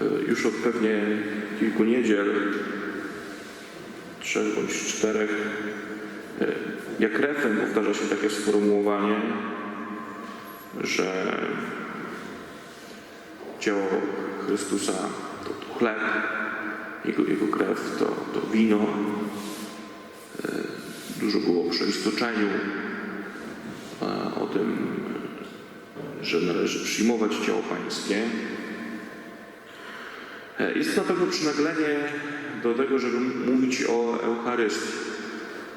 E, Już od pewnie kilku niedziel, trzech bądź czterech, e, jak refren powtarza się takie sformułowanie, że ciało Chrystusa to, to chleb, jego, jego krew to, to wino. E, Dużo było o przeistoczeniu, o tym, że należy przyjmować ciało pańskie. E, Jest to na pewno przynaglenie do tego, żeby mówić o Eucharystii.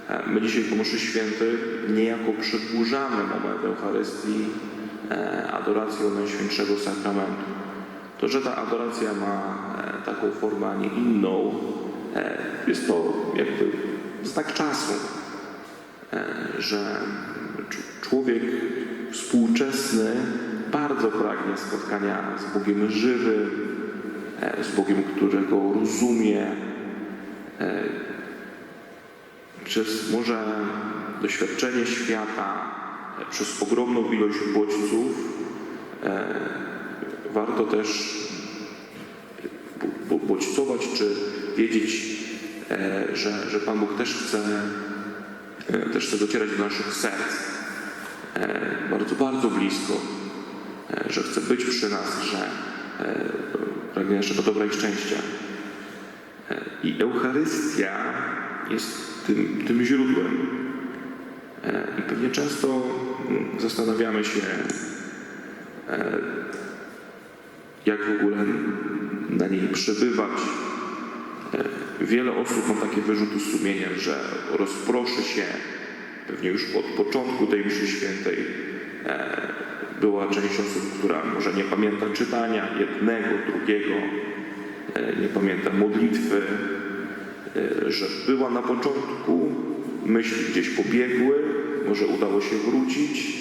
E, My dzisiaj po mszy świętej niejako przedłużamy moment Eucharystii e, adoracją Najświętszego Sakramentu. To, że ta adoracja ma taką formę, a nie inną, jest to jakby znak czasu, że cz- człowiek współczesny bardzo pragnie spotkania z Bogiem żywym, z Bogiem, którego rozumie, e, przez może doświadczenie świata, e, przez ogromną ilość bodźców, e, warto też bo- bo- bodźcować, czy wiedzieć, e, że, że Pan Bóg też chce, e, też chce docierać do naszych serc. E, Bardzo, bardzo blisko, e, że chce być przy nas, że e, pragnie naszego dobra i szczęścia. E, I Eucharystia jest tym, tym źródłem. E, I pewnie często mm, zastanawiamy się, e, jak w ogóle na niej przebywać. E, Wiele osób ma takie wyrzuty sumienia, że rozproszy się, pewnie już od początku tej mszy świętej e, była część osób, która może nie pamięta czytania jednego, drugiego, e, nie pamięta modlitwy, e, że była na początku, myśli gdzieś pobiegły, może udało się wrócić,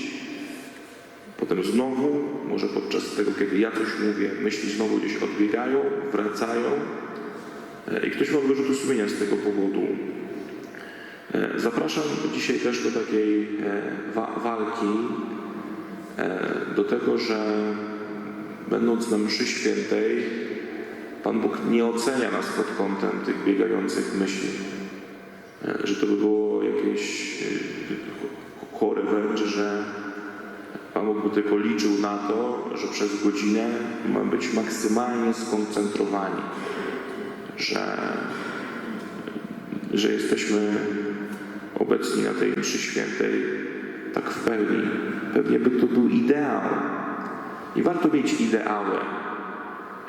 Potem znowu, może podczas tego, kiedy ja coś mówię, myśli znowu gdzieś odbiegają, wracają e, i ktoś ma wyrzuty sumienia z tego powodu. E, Zapraszam dzisiaj też do takiej e, wa- walki, e, do tego, że będąc na mszy świętej, Pan Bóg nie ocenia nas pod kątem tych biegających myśli. E, Że to by było jakieś e, chore wręcz, że Pan Bóg by tylko liczył na to, że przez godzinę mamy być maksymalnie skoncentrowani, że, że jesteśmy obecni na tej mszy świętej tak w pełni. Pewnie by to był ideał. I warto mieć ideały,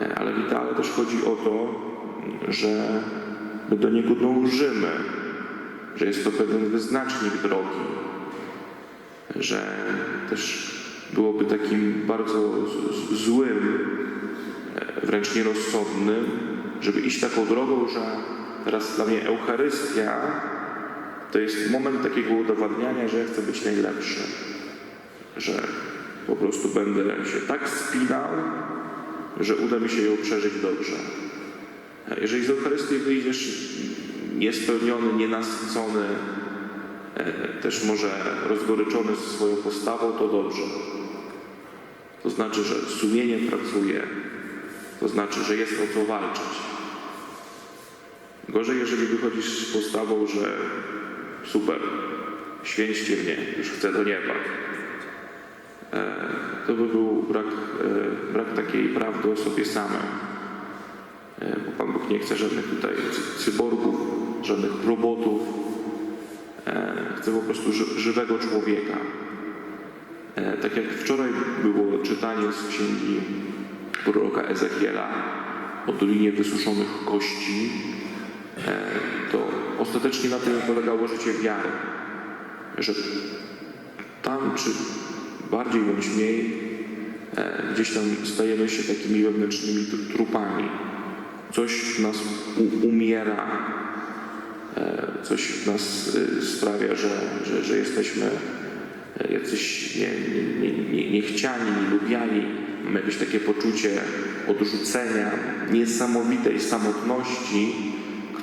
E, ale w ideale też chodzi o to, że my do niego dążymy, że jest to pewien wyznacznik drogi, że też byłoby takim bardzo złym, e, wręcz nierozsądnym, żeby iść taką drogą, że teraz dla mnie Eucharystia to jest moment takiego udowadniania, że ja chcę być najlepszy, że po prostu będę się tak spinał, że uda mi się ją przeżyć dobrze. Jeżeli z Eucharystii wyjdziesz niespełniony, nienasycony, e, też może rozgoryczony ze swoją postawą, to dobrze. To znaczy, że sumienie pracuje, to znaczy, że jest o co walczyć. Gorzej, jeżeli wychodzisz z postawą, że super, święćcie mnie, już chcę do nieba. E, To by był brak, e, brak takiej prawdy o sobie samym. E, Bo Pan Bóg nie chce żadnych tutaj cy- cyborgów, żadnych robotów, E, Chcę po prostu ży- żywego człowieka. Tak jak wczoraj było czytanie z księgi proroka Ezechiela o Dolinie Wysuszonych Kości, to ostatecznie na tym polegało życie wiary. Że tam, czy bardziej bądź mniej, e, gdzieś tam stajemy się takimi wewnętrznymi tr- trupami. Coś w nas umiera, E, coś w nas y, sprawia, że, że, że jesteśmy e, jacyś nie, nie, nie, nie, niechciani. Mamy jakieś takie poczucie odrzucenia, niesamowitej samotności,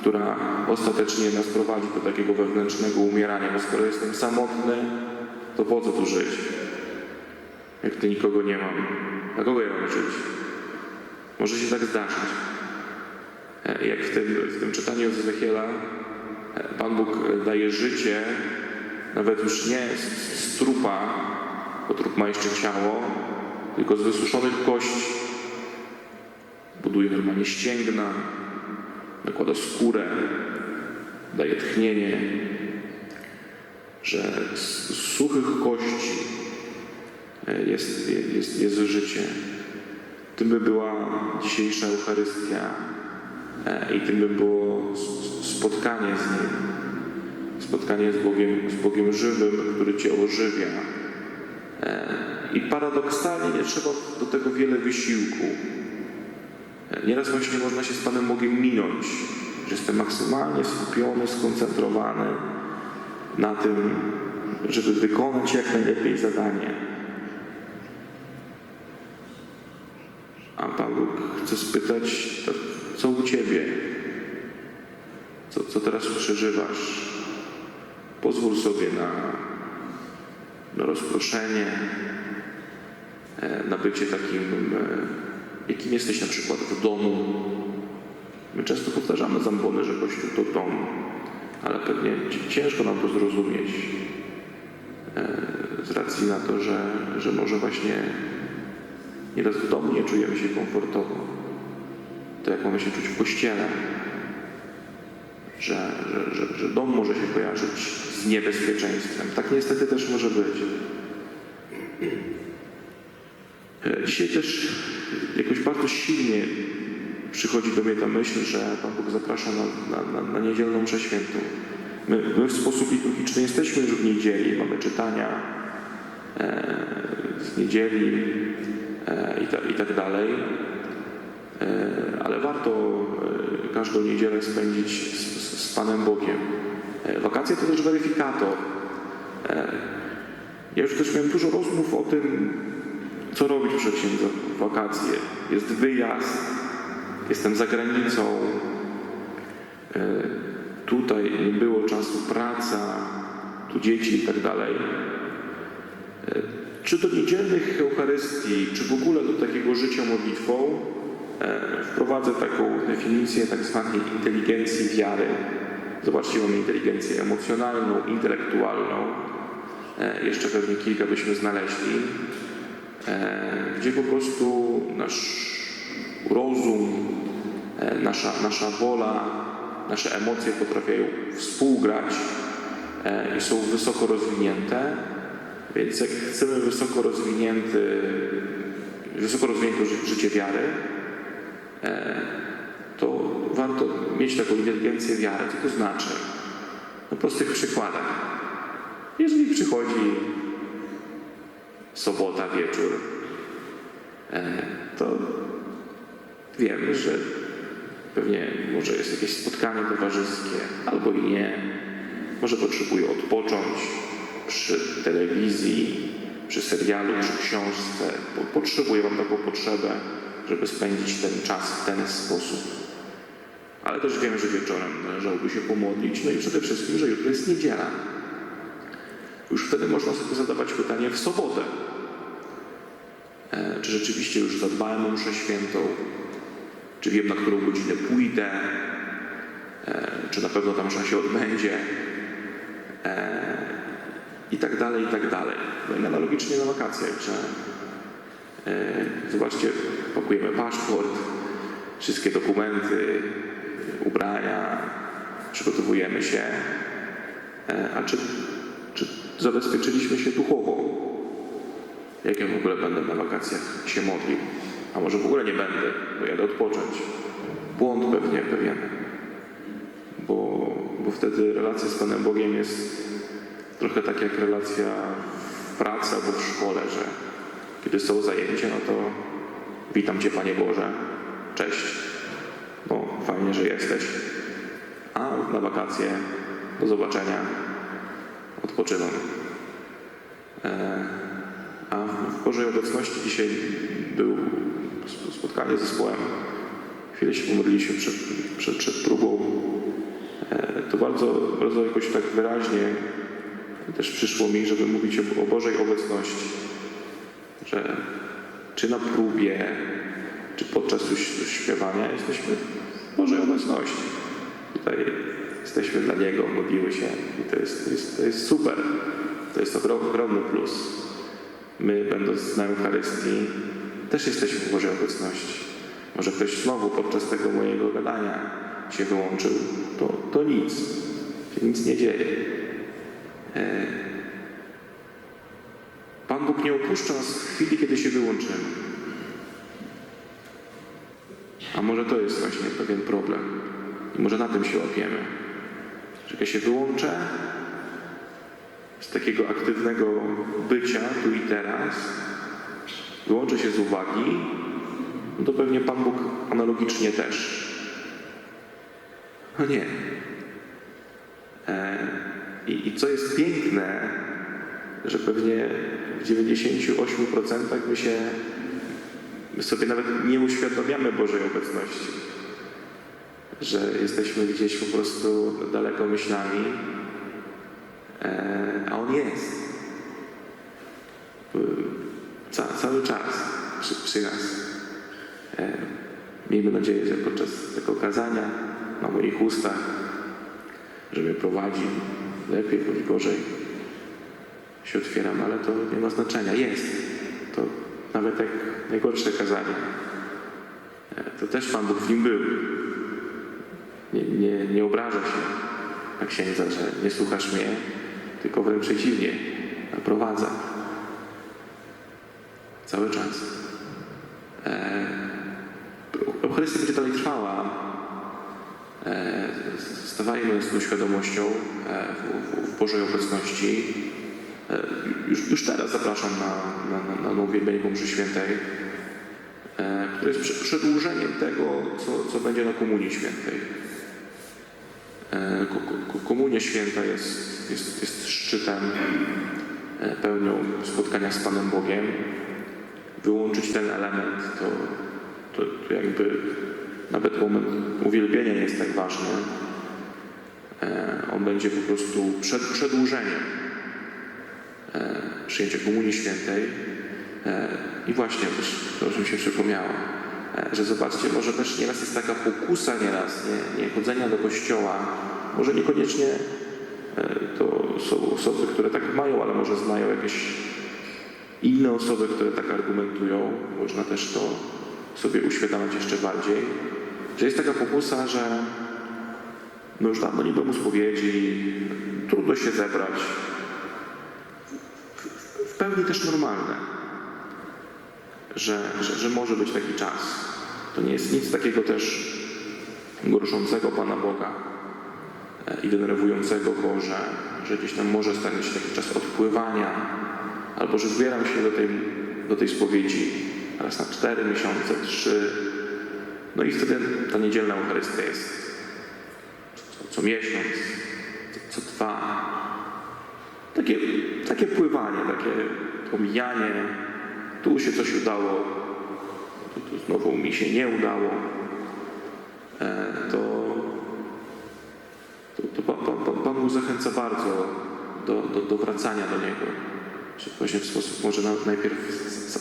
która ostatecznie nas prowadzi do takiego wewnętrznego umierania. Bo skoro jestem samotny, to po co tu żyć? Jak ty nikogo nie mam, dla kogo ja mam żyć? Może się tak zdarzyć. E, Jak w tym, w tym czytaniu z Ezechiela, e, Pan Bóg e, daje życie, nawet już nie z, z trupa, bo trup ma jeszcze ciało, tylko z wysuszonych kości. Buduje normalnie ścięgna, nakłada skórę, daje tchnienie, że z suchych kości e, jest, jest, jest życie. Tym by była dzisiejsza Eucharystia e, i tym by było spotkanie z Nim. Spotkanie z Bogiem, z Bogiem żywym, który Cię ożywia. E, I paradoksalnie nie trzeba do tego wiele wysiłku. Nieraz właśnie można się z Panem Bogiem minąć, że jestem maksymalnie skupiony, skoncentrowany na tym, żeby wykonać jak najlepiej zadanie. A Pan Bóg chce spytać, co u Ciebie? Co, co teraz przeżywasz? Pozwól sobie na, na rozproszenie, e, na bycie takim, e, jakim jesteś na przykład w domu. My często powtarzamy zambony, że Kościół to dom, ale pewnie ci- ciężko nam to zrozumieć e, z racji na to, że, że może właśnie nieraz w domu nie czujemy się komfortowo. To jak mamy się czuć w kościele, że, że, że, że dom może się kojarzyć z niebezpieczeństwem. Tak niestety też może być. E, Dzisiaj też jakoś bardzo silnie przychodzi do mnie ta myśl, że Pan Bóg zaprasza na, na, na, na niedzielną mszę świętą. My, my w sposób liturgiczny jesteśmy już w niedzieli, mamy czytania e, z niedzieli e, i, ta, i tak dalej, e, ale warto e, każdą niedzielę spędzić z, z, z Panem Bogiem. E, wakacje to też weryfikator. Ja już też miałem dużo rozmów o tym, co robić przed wakacje. Jest wyjazd, jestem za granicą, e, tutaj nie było czasu praca, tu dzieci i tak dalej. E, Czy do niedzielnych Eucharystii, czy w ogóle do takiego życia modlitwą e, wprowadzę taką definicję tak zwanej inteligencji wiary. Zobaczcie, mamy inteligencję emocjonalną, intelektualną. Jeszcze pewnie kilka byśmy znaleźli gdzie po prostu nasz rozum, e, nasza, nasza wola, nasze emocje potrafią współgrać e, i są wysoko rozwinięte. Więc jak chcemy wysoko rozwinięty, wysoko rozwinięte ży- życie wiary, e, to warto mieć taką inteligencję wiary. Co to znaczy? Na prostych przykładach. Jeżeli przychodzi sobota wieczór, e, to wiemy, że pewnie może jest jakieś spotkanie towarzyskie, albo i nie. Może potrzebuję odpocząć przy telewizji, przy serialu, przy książce. Po- Potrzebuję, mam taką potrzebę, żeby spędzić ten czas w ten sposób. Ale też wiem, że wieczorem należałoby się pomodlić, no i przede wszystkim, że jutro jest niedziela. Już wtedy można sobie zadawać pytanie w sobotę. E, Czy rzeczywiście już zadbałem o mszę świętą? Czy wiem, na którą godzinę pójdę? E, Czy na pewno ta msza się odbędzie? E, I tak dalej, i tak dalej. No i analogicznie na wakacjach, że zobaczcie, pakujemy paszport, wszystkie dokumenty, ubrania, przygotowujemy się. A czy, czy zabezpieczyliśmy się duchowo? Jak ja w ogóle będę na wakacjach się modlił? A może w ogóle nie będę, bo jadę odpocząć. Błąd pewnie pewien. Bo, bo wtedy relacja z Panem Bogiem jest trochę tak jak relacja w pracy albo w szkole, że kiedy są zajęcia, no to witam Cię Panie Boże, cześć, no fajnie, że jesteś. A na wakacje, do zobaczenia, odpoczywam. E, A w Bożej obecności dzisiaj był sp- spotkanie z zespołem. Chwilę się pomodliliśmy przed, przed, przed próbą. E, To bardzo, bardzo jakoś tak wyraźnie też przyszło mi, żeby mówić o, o Bożej obecności. Że czy na próbie, czy podczas śpiewania jesteśmy w Bożej obecności. Tutaj jesteśmy dla Niego, modlimy się i to jest, to jest, to jest super. To jest ogrom- ogromny plus. My, będąc na Eucharystii, też jesteśmy w Bożej obecności. Może ktoś znowu podczas tego mojego gadania się wyłączył, to, to nic. Się nic nie dzieje. E, Pan Bóg nie opuszcza nas w chwili, kiedy się wyłączymy. A może to jest właśnie pewien problem. I może na tym się łapiemy. Że ja się wyłączę z takiego aktywnego bycia tu i teraz, wyłączę się z uwagi, no to pewnie Pan Bóg analogicznie też. No nie. E, i, I co jest piękne, że pewnie w 98% my się my sobie nawet nie uświadomiamy Bożej obecności. Że jesteśmy gdzieś po prostu daleko myślami, a On jest. Y, Ca, cały czas przy, przy nas. E, miejmy nadzieję, że podczas tego kazania na moich ustach, że mnie prowadzi lepiej bądź gorzej, się otwieram, ale to nie ma znaczenia. Jest. To nawet jak najgorsze kazanie. E, To też Pan Bóg w nim był. Nie, nie, nie obraża się na księdza, że nie słuchasz mnie, tylko wręcz przeciwnie, naprowadza. Cały czas. E, Eucharystia będzie dalej trwała. E, Stawajmy z tą świadomością e, w, w, w Bożej obecności. E, Już, już teraz zapraszam na, na, na, na świętej, e, które jest prze- przedłużeniem tego, co, co będzie na Komunii Świętej. E, ko- ko- Komunia Święta jest, jest, jest szczytem, e, pełnią spotkania z Panem Bogiem. Wyłączyć ten element, to, to, to jakby nawet moment uwielbienia nie jest tak ważny. E, On będzie po prostu przed, przedłużeniem przyjęcia Komunii Świętej. I właśnie to, o czym się przypomniało, że zobaczcie, może też nieraz jest taka pokusa nieraz, nie, nie chodzenia do kościoła, może niekoniecznie e, to są osoby, które tak mają, ale może znają jakieś inne osoby, które tak argumentują. Można też to sobie uświadamiać jeszcze bardziej, że jest taka pokusa, że no już dawno nie byłem u spowiedzi, trudno się zebrać. W pełni też normalne, że, że, że może być taki czas. To nie jest nic takiego też gorszącego Pana Boga e, i denerwującego Go, że, że gdzieś tam może stać się taki czas odpływania, albo że zbieram się do tej, do tej spowiedzi raz na cztery miesiące, trzy. No i wtedy ta niedzielna Eucharystia jest co, co miesiąc, co, co dwa. Takie, takie pływanie, takie omijanie. Tu się coś udało, tu, znowu mi się nie udało. E, to, to, to Pan, Pan, Bóg zachęca bardzo do, do, do wracania do Niego. Czy właśnie w sposób może najpierw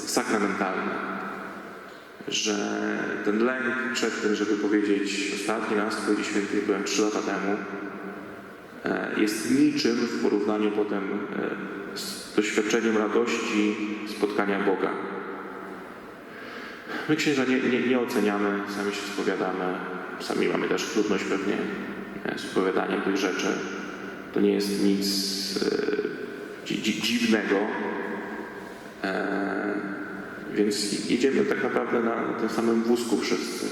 sakramentalny. Że ten lęk przed tym, żeby powiedzieć ostatni raz Świętej byłem trzy lata temu, jest niczym w porównaniu potem e, z doświadczeniem radości spotkania Boga. My księża nie, nie, nie oceniamy, sami się spowiadamy, sami mamy też trudność pewnie e, z opowiadaniem tych rzeczy. To nie jest nic e, dzi, dziwnego. E, więc jedziemy tak naprawdę na tym samym wózku wszyscy.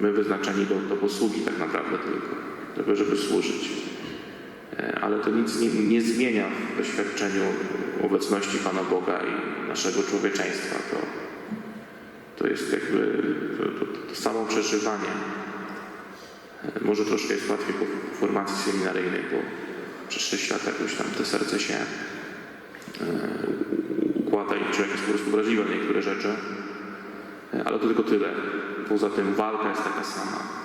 My wyznaczeni do, do posługi tak naprawdę tylko, tylko żeby służyć. E, Ale to nic nie, nie zmienia w doświadczeniu obecności Pana Boga i naszego człowieczeństwa. To, to jest jakby to, to, to samo przeżywanie. E, Może troszkę jest łatwiej po formacji seminaryjnej, bo przez 6 lat jakoś tam to serce się e, układa i człowiek jest po prostu wrażliwy na niektóre rzeczy. Ale to tylko tyle. Poza tym walka jest taka sama.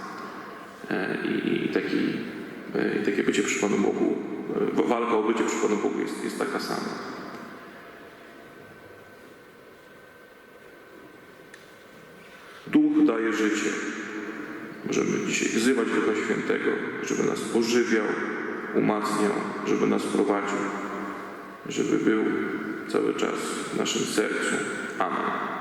E, I, taki, e, i takie bycie przy Panu Bogu, e, walka o bycie przy Panu Bogu jest, jest taka sama. daje życie. Możemy dzisiaj wzywać Ducha Świętego, żeby nas ożywiał, umacniał, żeby nas prowadził, żeby był cały czas w naszym sercu. Amen.